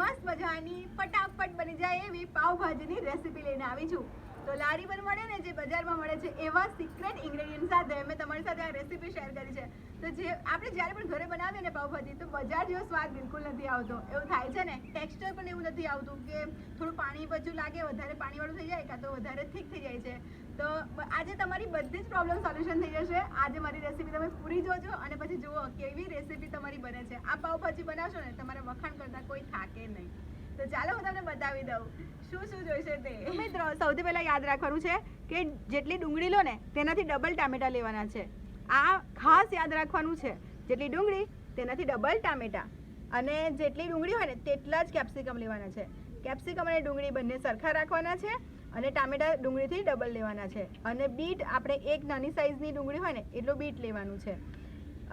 મસ્ત મજાની ફટાફટ બની જાય એવી પાવભાજીની રેસીપી લઈને આવી છું. તો લારી પર મળે ને જે બજારમાં મળે છે એવા સિક્રેટ ઇન્ગ્રેડિયન્ટ સાથે મેં તમારી સાથે આ રેસીપી શેર કરી છે. તો જે આપણે જ્યારે પણ ઘરે બનાવીએ ને પાવભાજી તો બજાર જેવો સ્વાદ બિલકુલ નથી આવતો. એવું થાય છે ને? ટેક્સચર પણ એવું નથી આવતું કે થોડું પાણી બચું લાગે, વધારે પાણીવાળું થઈ જાય કાં તો વધારે થીક થઈ જાય છે. તો આજે તમારી બધી જ પ્રોબ્લેમ સોલ્યુશન થઈ જશે. આજે મારી રેસીપી તમે પૂરી જોજો અને પછી જુઓ કેવી રેસીપી તમારી બને છે. આ પાવભાજી બનાવશો ને, તમારે વખાણ કરતા કોઈ થાકે નહીં. તો ચાલો હું તમને બતાવી દઉં. શું શું જોઈશે તે? મિત્રો, સૌથી પહેલા યાદ રાખવાનું છે કે જેટલી ડુંગળી લો ને, તેનાથી ડબલ ટામેટા લેવાના છે. આ ખાસ યાદ રાખવાનું છે. જેટલી ડુંગળી, તેનાથી ડબલ ટામેટા. અને જેટલી ડુંગળી હોય ને, તેટલા જ કેપ્સિકમ લેવાના છે. કેપ્સિકમ અને ડુંગળી બંને સરખા રાખવાના છે. અને ટામેટા ડુંગળીથી ડબલ લેવાના છે. અને બીટ, આપણે એક નાની સાઈઝની ડુંગળી હોય ને, એટલું બીટ લેવાનું છે.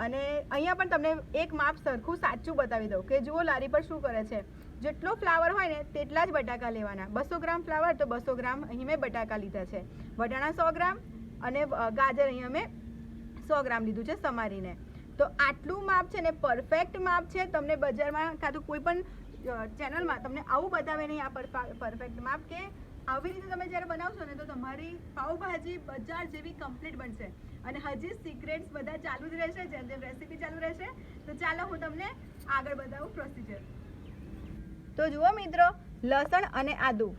અને અહીંયા પણ તમને એક માપ સરખું સાચું બતાવી દઉં કે જુઓ લારી પર શું કરે છે. જેટલો ફ્લાવર હોય ને, તેટલા જ બટાકા લેવાના. બસો ગ્રામ ફ્લાવર તો બસો ગ્રામ અહીં મેં બટાકા લીધા છે. વટાણા સો ગ્રામ અને ગાજર અહીં અમે સો ગ્રામ લીધું છે સમારીને. તો આટલું માપ છે ને પરફેક્ટ માપ છે. તમને બજારમાં કાં તો કોઈ પણ ચેનલમાં તમને આવું બતાવે નહીં આ પરફેક્ટ માપ કે આવી રીતે તમે જ્યારે બનાવશો ને તો તમારી પાઉભાજી બજાર જેવી કમ્પ્લીટ બનશે. અને હજી સિક્રેટ્સ બધા ચાલુ જ રહેશે, જેમ જેમ રેસીપી ચાલુ રહેશે, તો ચાલો હું તમને આગળ બતાવું પ્રોસિજર તો જુઓ મિત્રો, લસણ અને આદુ.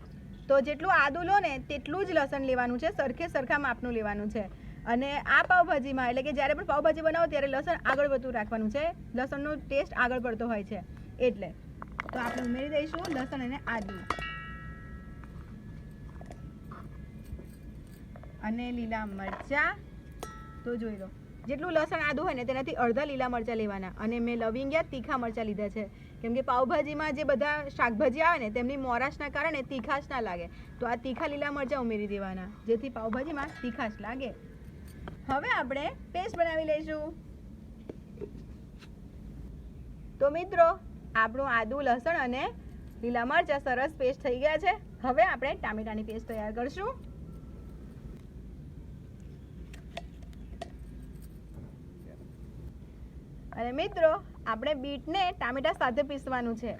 તો જેટલું આદુ લો ને તેટલું જ લસણ લેવાનું છે, સરખે સરખા માપનું લેવાનું છે. અને આ પાવભાજીમાં એટલે કે જ્યારે પણ પાવભાજી બનાવો ત્યારે લસણ આગળ વધતું રાખવાનું છે. લસણનો ટેસ્ટ આગળ પડતો હોય છે. એટલે, તો આપણે ઉમેરી દઈશું લસણ અને આદુ. અને લીલા મરચાં. તો જોઈ લો, જેટલું લસણ આદું હોય ને તેનાથી અડધા લીલા મરચાં લેવાના. અને મેં લવિંગ્યા તીખા મરચાં લીધા છે. કેમ કે પાઉભાજીમાં જે બધા શાકભાજી આવે ને તેમની મોરાશના કારણે તીખાશ ના લાગે. તો આ તીખા લીલા મરચાં ઉમેરી દેવાના, જેથી પાઉભાજીમાં તીખાશ લાગે. હવે આપણે પેસ્ટ બનાવી લઈશું. તો મિત્રો, આપણું આદુ, લસણ અને લીલા મરચાં સરસ પેસ્ટ થઈ ગયા છે. હવે આપણે ટામેટાની પેસ્ટ તૈયાર કરશું. અને મિત્રો, આપણે બીટને ટામેટા સાથે પીસવાનું છે.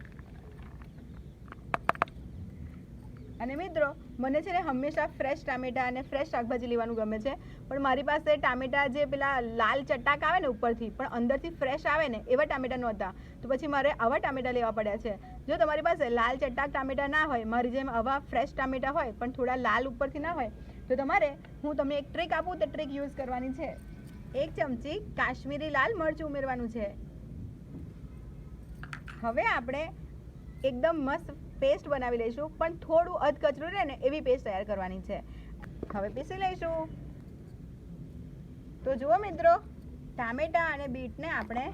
અને મિત્રો, મને છે ને હંમેશા ફ્રેશ ટામેટા અને ફ્રેશ શાકભાજી લેવાનું ગમે છે. પણ મારી પાસે ટામેટા જે પેલા લાલ ચટાક આવે ને ઉપરથી, પણ અંદરથી ફ્રેશ આવે ને, એવા ટામેટા નહોતા તો પછી મારે આવા ટામેટા લેવા પડ્યા છે. જો તમારી પાસે લાલ ચટાક ટામેટા ના હોય, મારી જેમ આવા ફ્રેશ ટામેટા હોય, પણ થોડા લાલ ઉપરથી ના હોય, તો તમારે હું તમને એક ટ્રીક આપું, તે ટ્રીક યુઝ કરવાની છે. એક ચમચી કાશ્મીરી લાલ મરચું ઉમેરવાનું છે. હવે આપણે એકદમ મસ્ત પેસ્ટ બનાવી લઈશું, પણ થોડું અધકચરું રહે ને એવી પેસ્ટ તૈયાર કરવાની છે. હવે પીસી લઈશું. તો જુઓ મિત્રો, ટામેટા અને બીટને આપણે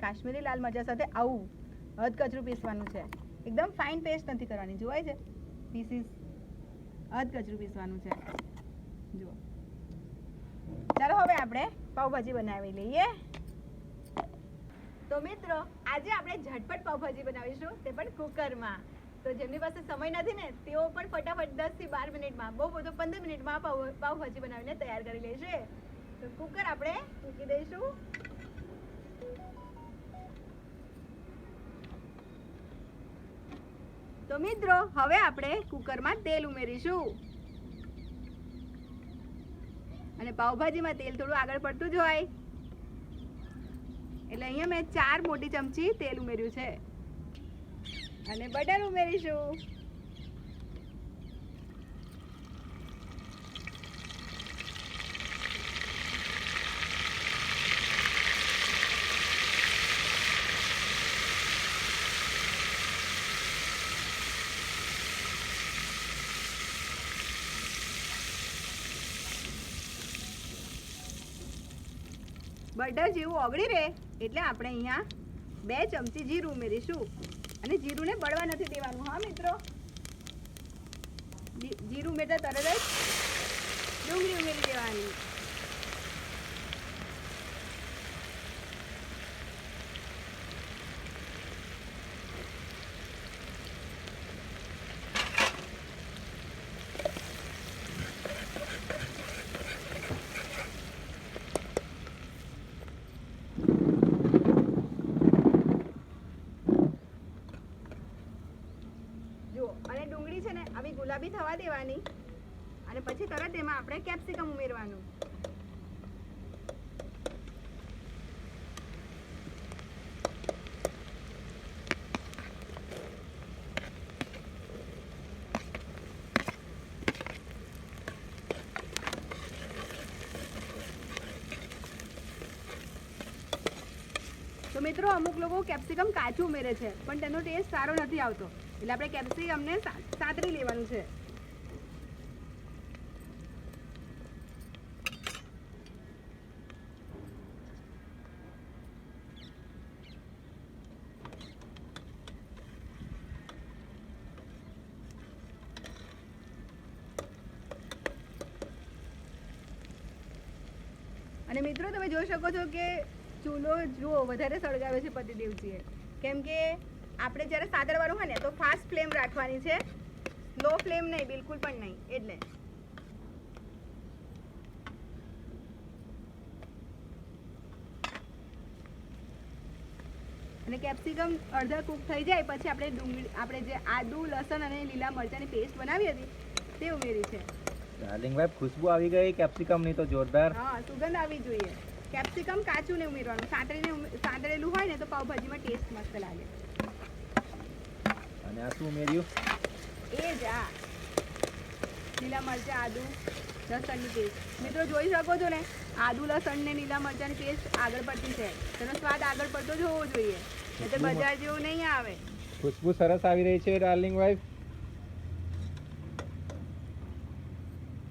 કાશ્મીરી લાલ મરચા સાથે આવું અધકચરું પીસવાનું છે. એકદમ ફાઇન પેસ્ટ નથી કરવાની, જોવાય છે? પીસીસ અધકચરું પીસવાનું છે. જુઓ. ચાલો હવે આપણે પાઉભાજી બનાવી લઈએ. તો મિત્રો, આજે આપણે ઝટપટ પાઉભાજી બનાવીશું, તે પણ કુકરમાં. તો જેમની પાસે સમય નથી ને, તેઓ પણ ફટાફટ દસથી બાર મિનિટમાં, બહુ બધો પંદર મિનિટમાં પાવ પાવભાજી બનાવીને તૈયાર કરી લેશે. તો કુકર આપણે મૂકી દઈશું. તો મિત્રો, હવે આપણે કુકરમાં તેલ ઉમેરીશું. અને પાવભાજીમાં તેલ થોડું આગળ પડતું જ હોય. એટલે અહીંયા મેં ચાર મોટી ચમચી તેલ ઉમેર્યું છે. અને બટર ઉમેરીશું. બટર જેવું ઓગળી રહે એટલે આપણે અહીંયા બે ચમચી જીરું ઉમેરીશું. અને જીરુંને બળવા નથી દેવાનું, હા મિત્રો? જીરું ઉમેરતા તરત જ ડુંગળી ઉમેરી દેવાની. થવા દેવાની. અને પછી તરત એમાં આપણે કેપ્સિકમ ઉમેરવાનું. તો મિત્રો, અમુક લોકો કેપ્સિકમ કાચું ઉમેરે છે, પણ તેનો ટેસ્ટ સારો નથી આવતો. એટલે આપણે કેપ્સિકમને સાતરી લેવાનું છે અને મિત્રો તમે જોઈ શકો છો કે ચૂલો જુઓ વધારે સળગાવે છે પતિદેવજીએ. કેમ કે આપણે જ્યારે સાદરવાનું હોય ને તો ફાસ્ટ ફ્લેમ રાખવાની છે. સ્લો ફ્લેમ નહીં બિલકુલ પણ નહીં એટલે. અને કેપ્સિકમ અડધા કૂક થઈ જાય પછી આપણે ડુંગળી આપણે જે આદુ લસણ અને લીલા મરચાંની પેસ્ટ બનાવી હતી તે ઉમેરી છે. ડાર્લિંગ ભાઈ ખુશ્બુ આવી ગઈ કેપ્સિકમની તો જોરદાર. હા સુગંધ આવી જોઈએ. કેપ્સિકમ કાચું ને ઉમેરવાનું. સાંતળીને સાંતળેલું હોય ને તો પાઉભાજીમાં ટેસ્ટ મસ્ત લાગે. અને આ શું ઉમેર્યું? એ જ આ. લીલા મરચાં આદુ લસણની પેસ્ટ મિત્રો જોઈ શકો છો ને? આદુ લસણ ને લીલા મરચાંની પેસ્ટ આગળ પડતી છે. તેનો સ્વાદ આગળ પડતો જ હોવો જોઈએ. એટલે બજાર જેવું નહીં આવે. ખુશ્બુ સરસ આવી રહી છે ડાર્લિંગ વાઈફ.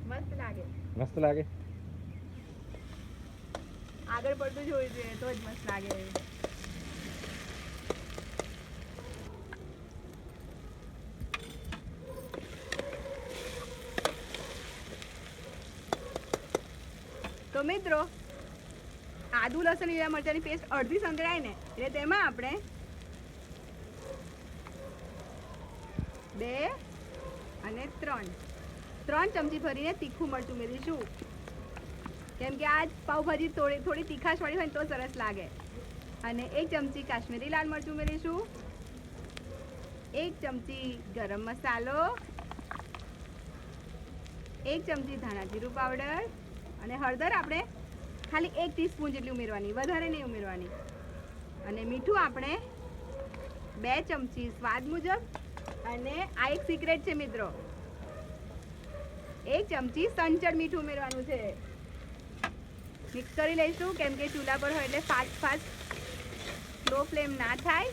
મસ્ત લાગે. મસ્ત લાગે. આગળ પડતું જ જોઈએ તો જ મસ્ત લાગે. તો મિત્રો, આદુ, લસણ, લીલા મરચાંની પેસ્ટ અડધી સંતળાય ને, એટલે તેમાં આપણે બે અને ત્રણ. ત્રણ ચમચી ભરીને તીખું મરચું ઉમેરીશું. કેમ કે આજ પાઉભાજી થોડી થોડી તીખાશ વાળી હોય તો સરસ લાગે. અને એક ચમચી કાશ્મીરી લાલ મરચું ઉમેરીશું. એક ચમચી ગરમ મસાલો. એક ચમચી ધાણા જીરું પાવડર. અને હળદર આપણે ખાલી એક ટીસ્પૂન જેટલી ઉમેરવાની, વધારે નહીં ઉમેરવાની. અને મીઠું આપણે બે ચમચી સ્વાદ મુજબ. અને આ એક સિક્રેટ છે મિત્રો. એક ચમચી સંચળ મીઠું ઉમેરવાનું છે. મિક્સ કરી લઈશું કેમ કે ચૂલા પર હોય એટલે ફાસ્ટ ફાસ્ટ લો ફ્લેમ ના થાય.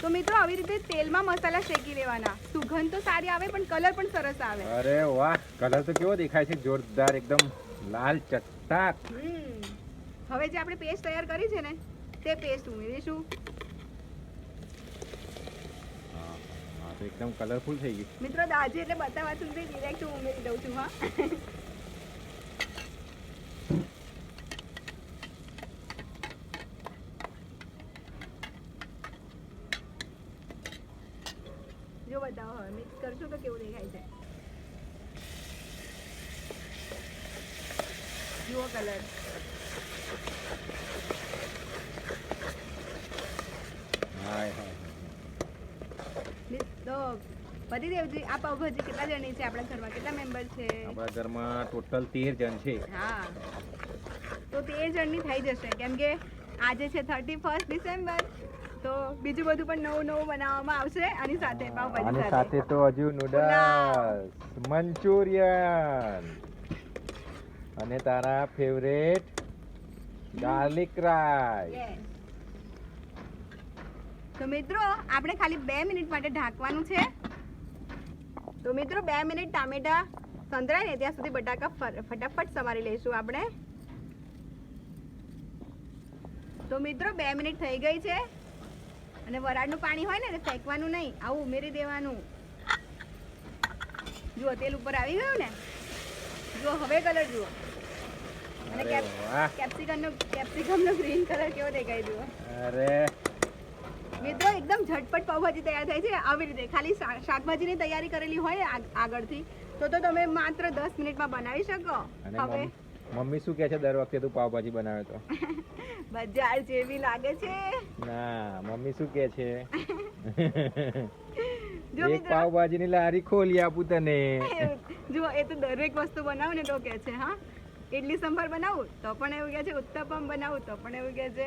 તો મિત્રો આવી રીતે તેલમાં મસાલા શેકી લેવાના. સુગંધ તો સારી આવે પણ કલર પણ સરસ આવે. અરે વાહ કલર તો કેવો દેખાય છે? જોરદાર એકદમ લાલ ચટાક. હવે જે આપણે પેસ્ટ તૈયાર કરી છે ને તે પેસ્ટ ઉમેરીશું. એકદમ કલરફુલ થઈ ગયું. મિત્રો દાજી એટલે બતાવવા સુધી ડિરેક્ટ હું ઉમેરી દઉં છું હા જો બતાવો હવે મિક્સ કરશું તો કેવું દેખાય છે જુઓ કલર. હાય હાય. આ પાવભાજી કેટલા જણની છે? આપણા ઘરમાં કેટલા મેમ્બર છે? આપણા ઘરમાં ટોટલ તેર જણ છે. હા. તો તેર જણની થઈ જશે. કેમ કે આજે છે થર્ટી ફર્સ્ટ ડિસેમ્બર તો બીજું બધું પણ નવું નવું બનાવવામાં આવશે. આની સાથે પાવભાજી સાથે. તો હજુ નૂડલ્સ મંચુરિયન. અને તારા ફેવરેટ ગાર્લિક રાઈસ તો મિત્રો, આપણે ખાલી બે મિનિટ માટે ઢાંકવાનું છે. તો મિત્રો, બે મિનિટ ટામેટા સંતરાય ને ત્યાં સુધી બટાકા ફટાફટ સમારી લઈશું આપણે. તો મિત્રો, બે મિનિટ થઈ ગઈ છે. અને વરાળનું પાણી હોય ને ફેંકવાનું નહીં, આવું ઉમેરી દેવાનું. જુઓ, તેલ ઉપર આવી ગયું ને? જુઓ, હવે કલર જુઓ. અને ગ્રીન કલર કેવો અરે. મિત્રો એકદમ ઝટપટ પાવભાજી તૈયાર થાય છે. આવી રીતે ખાલી શાકભાજીની તૈયારી કરેલી હોય આગળથી. તો તો તમે માત્ર દસ મિનિટમાં બનાવી શકો. હવે મમ્મી- શું કહે છે દર વખતે તું પાવભાજી બનાવે તો? બજાર જેવી લાગે છે. ના મમ્મી શું કહે છે? એક પાવભાજીની લારી ખોલી આપું તને. જો એ તો દરેક વસ્તુ બનાવું ને તો કે છે હા. ઇડલી સંભાર બનાવું તો પણ એવું કહે છે ઉત્તપમ બનાવું તો પણ એવું કહે છે.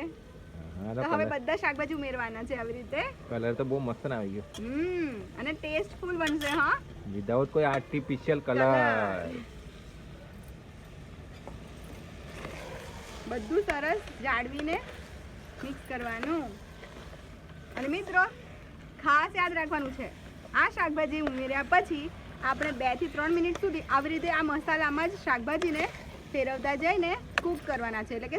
તો હવે બધા શાકભાજી ઉમેરવાના છે આવી રીતે. કલર તો બહુ મસ્ત ના આવી ગયો. હમ અને ટેસ્ટફુલ બનશે હા. વિધાઉટ કોઈ આર્ટિફિશિયલ કલર બધું સરસ જાળવીને મિક્સ કરવાનું. અને મિત્રો ખાસ યાદ રાખવાનું છે આ શાકભાજી ઉમેર્યા પછી આપણે બેથી ત્રણ મિનિટ સુધી આવી રીતે આ મસાલામાં જ શાકભાજીને ફેરવતા જઈને કૂક કરવાના છે. એટલે કે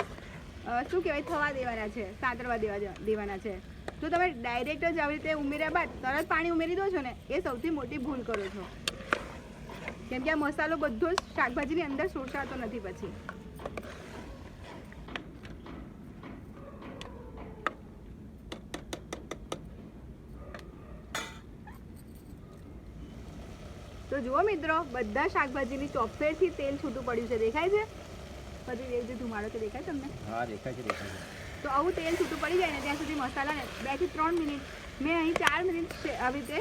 શું કહેવાય? થવા દેવાના છે. સાતરવા દેવા દેવાના છે. જો તમે ડાયરેક્ટ જ આવી રીતે ઉમેર્યા બાદ તરત પાણી ઉમેરી દો છો ને, એ સૌથી મોટી ભૂલ કરો છો. કેમ કે આ મસાલો બધો જ શાકભાજીની અંદર સોસાતો નથી પછી. તો જુઓ મિત્રો બધા શાકભાજીની ચોફેરથી તેલ છૂટું પડ્યું છે. દેખાય છે? પછી એ જે ધુમાડો છે દેખાય તમને? હા દેખાય છે દેખાય છે. તો આવું તેલ છૂટું પડી જાય ને ત્યાં સુધી મસાલાને બેથી ત્રણ મિનિટ મેં અહીં ચાર મિનિટ આવી રીતે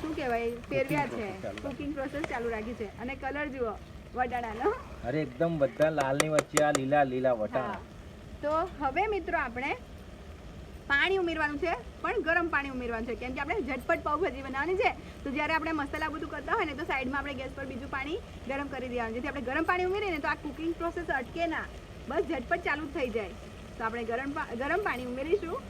શું કહેવાય? ફેરવ્યા છે. કુકિંગ પ્રોસેસ ચાલુ રાખી છે. અને કલર જુઓ વટાણાનો. અરે એકદમ બધા લાલની વચ્ચે આ લીલા લીલા. વટાણા. તો હવે મિત્રો આપણે પાણી ઉમેરવાનું છે, પણ ગરમ પાણી ઉમેરવાનું છે. કેમ કે આપણે ઝટપટ પાઉભાજી બનાવવાની છે, તો જ્યારે આપણે મસાલા બધું કરતા હોય ને, તો સાઈડમાં આપણે ગેસ પર બીજું પાણી ગરમ કરી દેવાનું. જેથી આપણે ગરમ પાણી ઉમેરીએ ને, તો આ કુકિંગ પ્રોસેસ અટકે ના. બસ ઝટપટ ચાલુ થઈ જાય. તો આપણે ગરમ ગરમ પાણી ઉમેરીશું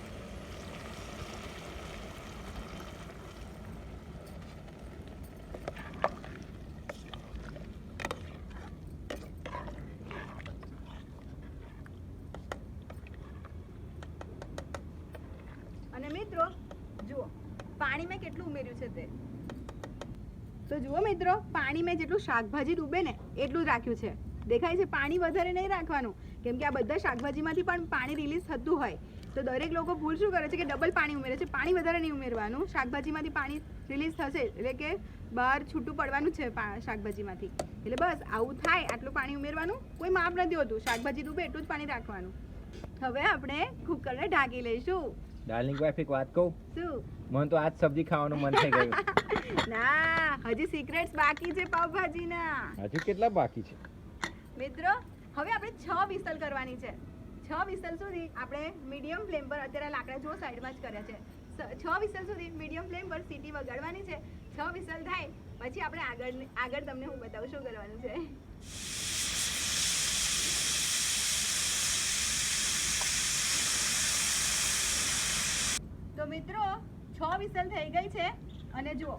અને મિત્રો જુઓ પાણી મેં કેટલું ઉમેર્યું છે તે? તો જુઓ મિત્રો, પાણી મેં જેટલું શાકભાજી ડૂબે ને એટલું જ રાખ્યું છે. દેખાય છે પાણી વધારે નહીં રાખવાનું, કેમ કે આ બધા શાકભાજીમાંથી પણ પાણી રિલીઝ થતું હોય. તો દરેક લોકો ભૂલ શું કરે છે કે ડબલ પાણી ઉમેરે છે? પાણી વધારે નહીં ઉમેરવાનું, શાકભાજીમાંથી પાણી રિલીઝ થશે એટલે કે બહાર છૂટું પડવાનું છે શાકભાજીમાંથી. એટલે બસ, આવું થાય, આટલું પાણી ઉમેરવાનું, કોઈ માપ નથી હોતું. શાકભાજી ડૂબે એટલું જ પાણી રાખવાનું. હવે આપણે કુકરને ઢાંકી લઈશું. ડાર્લિંગ વાઈફ એક વાત કહું? શું? મને તો આજ સબ્જી ખાવાનું મન થઈ ગયું. ના હજી સિક્રેટ્સ બાકી છે પાવભાજીના. હજી કેટલા બાકી છે? મિત્રો હવે આપણે છ વિસલ કરવાની છે. છ વિસલ સુધી આપણે મીડિયમ ફ્લેમ પર અત્યારે લાકડા જો સાઈડમાં જ કર્યા છે. છ વિસલ સુધી મીડિયમ ફ્લેમ પર સીટી વગાડવાની છે. છ વિસલ થાય પછી આપણે આગળ આગળ તમને હું બતાવું શું કરવાનું છે. તો મિત્રો, છ વિસલ થઈ ગઈ છે અને જુઓ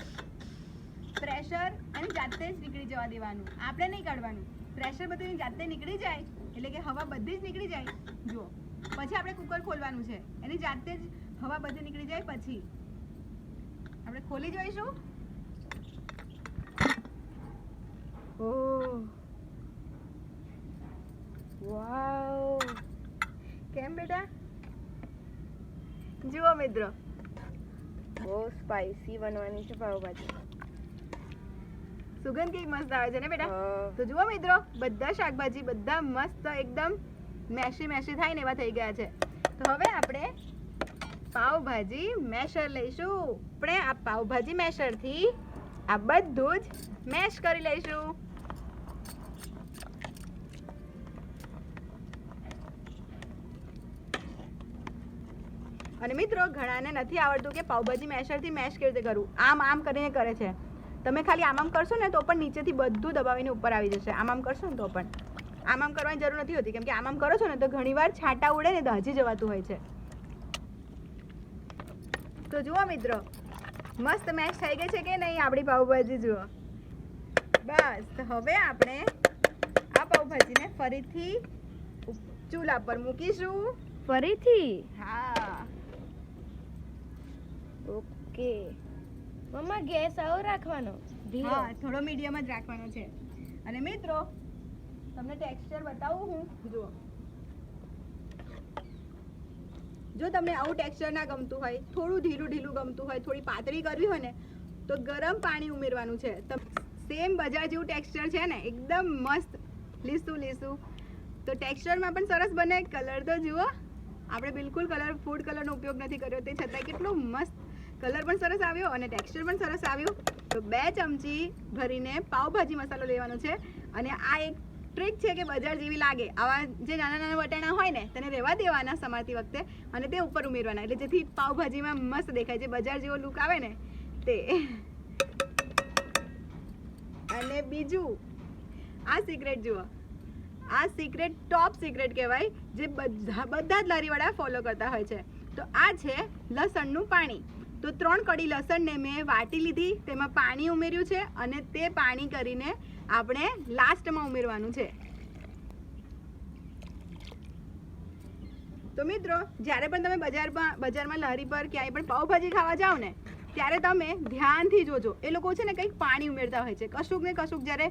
પ્રેશર અને જાતે જ નીકળી જવા દેવાનું. આપણે નહીં કાઢવાનું. પ્રેશર બધું જાતે નીકળી જાય, એટલે કે હવા બધી જ નીકળી જાય. જુઓ, પછી આપણે કુકર ખોલવાનું છે. એની જાતે જ હવા બધી નીકળી જાય પછી. આપણે ખોલી જોઈશું. ઓહ વાવ. કેમ બેટા? જુઓ મિત્રો. બહુ સ્પાઈસી બનવાની છે પાવભાજી સુગંધ કેવી મસ્ત આવે છે ને બેટા? તો જુઓ મિત્રો બધા શાકભાજી બધા મસ્ત એકદમ મેશી મેશી થાય ને એવા થઈ ગયા છે. તો હવે આપણે પાવભાજી મેશર લઈશું. આપણે આ પાવભાજી મેશરથી આ બધું જ મેશ કરી લઈશું. અને મિત્રો ઘણાને નથી આવડતું કે પાઉભાજી મેશરથી મેશ કેવી રીતે કરવું આમ આમ કરીને કરે છે. તમે ખાલી આમ આમ કરશો ને તો પણ નીચેથી બધું દબાવીને ઉપર આવી જશે. આમ આમ કરશો ને તો પણ. આમ આમ કરવાની જરૂર નથી હોતી. કેમ કે આમ આમ કરો છો ને તો ઘણીવાર છાંટા ઉડે ને દાજી જવાતું હોય છે. તો જુઓ મિત્રો મસ્ત મેચ થઈ ગઈ છે કે નહીં આપણી પાઉભાજી જુઓ. બસ હવે આપણે આ પાઉભાજીને ફરીથી ચૂલા પર મૂકીશું. ફરીથી? હા. ઓકે. મમ્મા, ગેસ આવો રાખવાનો. ધીરો. થોડો મીડિયમ જ રાખવાનો છે. અને મિત્રો, તમને ટેક્સચર બતાવું હું. જુઓ. જો તમને આવું ટેક્સચર ના ગમતું હોય, થોડું ઢીલું ઢીલું ગમતું હોય, થોડી પાતળી કરવી હોય ને, તો ગરમ પાણી ઉમેરવાનું છે. સેમ બજાર જેવું ટેક્સચર છે ને, એકદમ મસ્ત. લીસું લીસું. તો ટેક્સચરમાં પણ સરસ બને. કલર તો જુઓ. આપણે બિલકુલ કલર ફૂડ કલરનો ઉપયોગ નથી કર્યો. તે છતાં કેટલું મસ્ત કલર પણ સરસ આવ્યો અને ટેક્સચર પણ સરસ આવ્યું. તો બે ચમચી ભરીને પાવભાજી મસાલો લેવાનો છે. અને આ એક ટ્રીક છે કે બજાર જેવી લાગે. આવા જે નાના નાના વટાણા હોય ને, તેને રહેવા દેવાના સમારતી વખતે અને તે ઉપર ઉમેરવાના. એટલે જેથી પાઉંભાજીમાં મસ્ત દેખાય. છે બજાર જેવો લુક આવે ને, તે. અને બીજું, આ સિક્રેટ જુઓ. આ સિક્રેટ ટોપ સિક્રેટ કહેવાય, જે બધા બધા જ લારીવાળા ફોલો કરતા હોય છે. તો આ છે લસણનું પાણી. તો ત્રણ કડી લસણને મેં વાટી લીધી, તેમાં પાણી ઉમેર્યું છે અને તે પાણી કરીને આપણે લાસ્ટમાં ઉમેરવાનું છે. તો મિત્રો, જ્યારે પણ તમે બજારમાં બજારમાં લારી પર ક્યાંય પણ પાઉભાજી ખાવા જાઓ ને, ત્યારે તમે ધ્યાનથી જોજો, એ લોકો છે ને કંઈક પાણી ઉમેરતા હોય છે. કશુંક ને કશુંક જ્યારે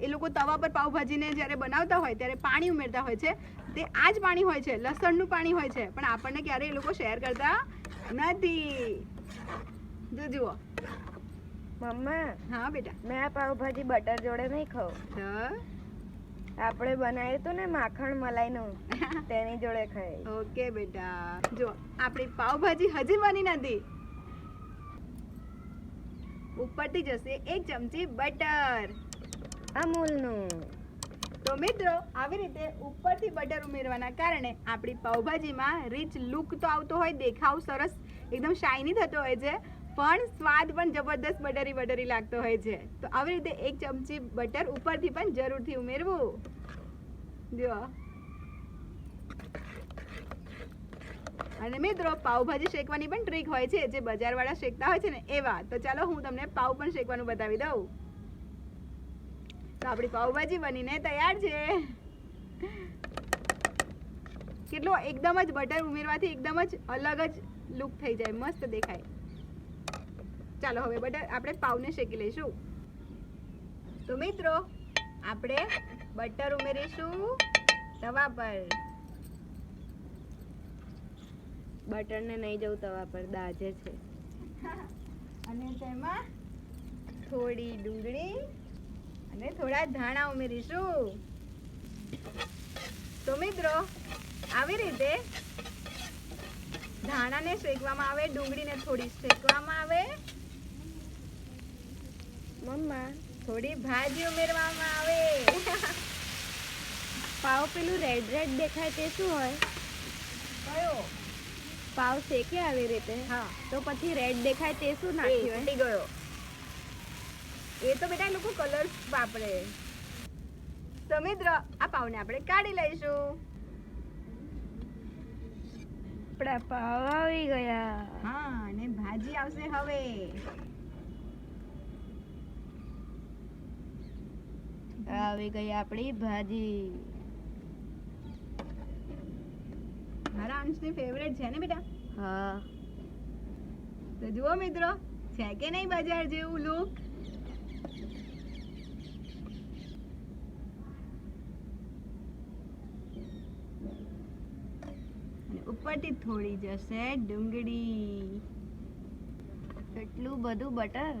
એ લોકો તવા પર પાઉભાજીને જ્યારે બનાવતા હોય, ત્યારે પાણી ઉમેરતા હોય છે. તે આ જ પાણી હોય છે, લસણનું પાણી હોય છે, પણ આપણને ક્યારે એ લોકો શેર કરતા નથી. જો જુઓ. મમ્મા હા બેટા. મેં પાવભાજી બટર જોડે નહીં ખાઉં. આપણે બનાવ્યું હતું ને માખણ મલાઈનું તેની જોડે ખાઈ. ઓકે બેટા. જો આપણી પાવભાજી હજી બની નથી. ઉપરથી જશે એક ચમચી બટર. અમૂલનું. તો મિત્રો આવી રીતે ઉપરથી બટર ઉમેરવાના કારણે આપણી પાવભાજીમાં રીચ લુક તો આવતો હોય દેખાવ સરસ એકદમ શાઇની થતો હોય છે પણ સ્વાદ પણ જબરદસ્ત બટરી બટરી લાગતો હોય છે. તો આવી રીતે એક ચમચી બટર ઉપરથી પણ જરૂરથી ઉમેરવું. જો અને મિત્રો, પાઉભાજી શેકવાની પણ ટ્રીક હોય છે. જે બજારવાળા શેકતા હોય છે ને એવા તો ચાલો હું તમને પાઉ પણ શેકવાનું બતાવી દઉં. તો આપણી પાઉભાજી બનીને તૈયાર છે. કેટલો એકદમ જ બટર ઉમેરવાથી એકદમ જ અલગ જ લુક થઈ જાય, મસ્ત દેખાય. ચાલો હવે બટર આપણે પાવને શેકી લઈશું. તો મિત્રો, આપણે બટર ઉમેરીશું તવા પર. બટરને નહીં જવું તવા પર, દાજે છે. અને તેમાં થોડી ડુંગળી અને થોડા ધાણા ઉમેરીશું. તો મિત્રો, આવી રીતે ધાણાને શેકવામાં આવે ડુંગળીને થોડી શેકવામાં આવે. મમ્મા. થોડી ભાજી ઉમેરવામાં આવે. પાવ પેલું રેડ રેડ દેખાય તે શું હોય? કયો? પાવ શેકે આવી રીતે? હા. તો પછી રેડ દેખાય તે શું નાખી નાખ્યું હોય? ગયો. એ તો બેટા લોકો કલર્સ વાપરે. તો મિત્રો આ પાવને આપણે કાઢી લઈશું. આપણા પાવ આવી ગયા. હા અને ભાજી આવશે હવે. આવી ગઈ આપણી ભાજી. મારા અંશની ફેવરેટ છે ને બેટા? હા. તો જુઓ મિત્રો છે કે નહીં બજાર જેવું લુક ઉપરથી થોડી જશે, ડુંગળી. એટલું બધું બટર?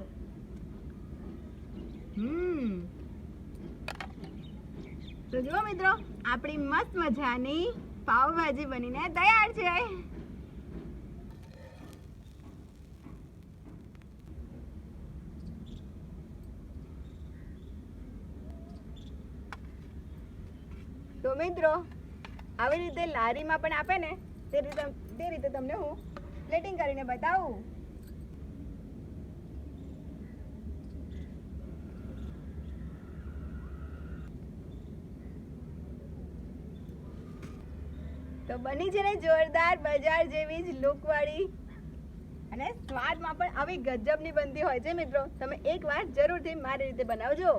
હમ. તો જુઓ મિત્રો, આપણી મસ્ત મજાની પાવભાજી બનીને તૈયાર છે. તો મિત્રો, આવી રીતે લારીમાં પણ આપે ને તે રીતે તમને હું પ્લેટિંગ કરીને બતાવું. તો બની છે ને જોરદાર બજાર જેવી જ લુક વાળી. અને સ્વાદમાં પણ આવી ગજબની બનતી હોય છે મિત્રો. તમે એકવાર જરૂરથી મારી રીતે બનાવજો.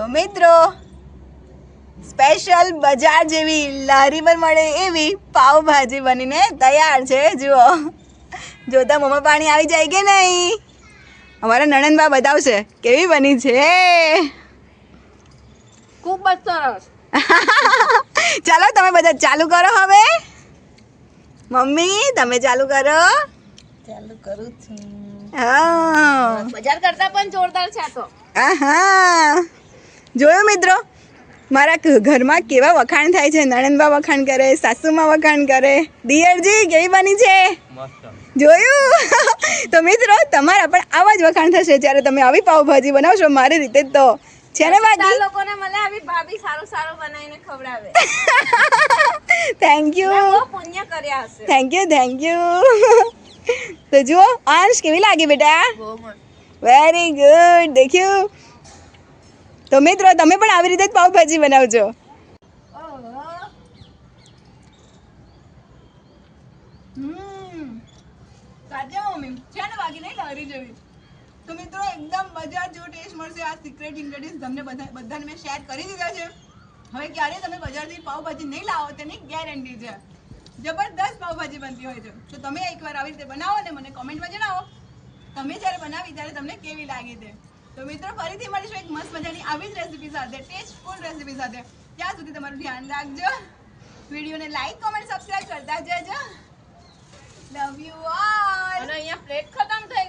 તો મિત્રો સ્પેશિયલ બજાર જેવી લારી પર મળે એવી પાવભાજી બનીને તૈયાર છે. જુઓ જોતા મોમાં પાણી આવી જાય કે નહીં? અમારા નણંદબા બતાવશે કેવી બની છે? ખૂબ જ સરસ. ચાલો તમે બધા ચાલુ કરો હવે. મમ્મી તમે ચાલુ કરો. ચાલુ કરું છું. હા. બજાર કરતા પણ જોરદાર છે આ તો. આહા. જોયું મિત્રો? મારા ઘરમાં કેવા વખાણ થાય છે? નણંદબા વખાણ કરે સાસુમાં વખાણ કરે. દિયરજી કેવી બની છે? જોયું? તો મિત્રો તમારા પણ આવા જ વખાણ થશે જ્યારે તમે આવી પાવભાજી બનાવશો મારી રીતે જ તો. છે ને બાકી? લોકોને મને આવી ભાભી સારું સારું બનાવીને ખવડાવે. થેન્ક યુ પુણ્ય કર્યા હશે. થેન્ક યુ થેન્ક યુ તો જુઓ અંશ કેવી લાગી બેટા? વેરી ગુડ દેખ્યું તો મિત્રો તમે પણ આવી રીતે જ પાવભાજી બનાવજો. છે તો મિત્રો, એકદમ બજાર જેવો ટેસ્ટ મળશે આ સિક્રેટ ઇન્ગ્રેડિયન્ટ્સ તમને બધા બધાને મેં શેર કરી દીધા છે. હવે ક્યારે તમે બજારથી પાવભાજી નહીં લાવો, તેની ગેરંટી છે. જબરદસ્ત પાવભાજી બનતી હોય છે. તો તમે એકવાર આવી રીતે બનાવો ને મને કોમેન્ટમાં જણાવો. તમે જ્યારે બનાવી, ત્યારે તમને કેવી લાગી તે? તો મિત્રો ફરીથી મળીશું એક મસ્ત મજાની આવી જ રેસીપી સાથે ટેસ્ટફુલ રેસીપી સાથે. ત્યાં સુધી તમારું ધ્યાન રાખજો. વિડીયોને લાઈક કોમેન્ટ સબસ્ક્રાઇબ કરતા જજો. લવ યુ ઓલ અને અહીંયા પ્લેટ ખતમ થઈ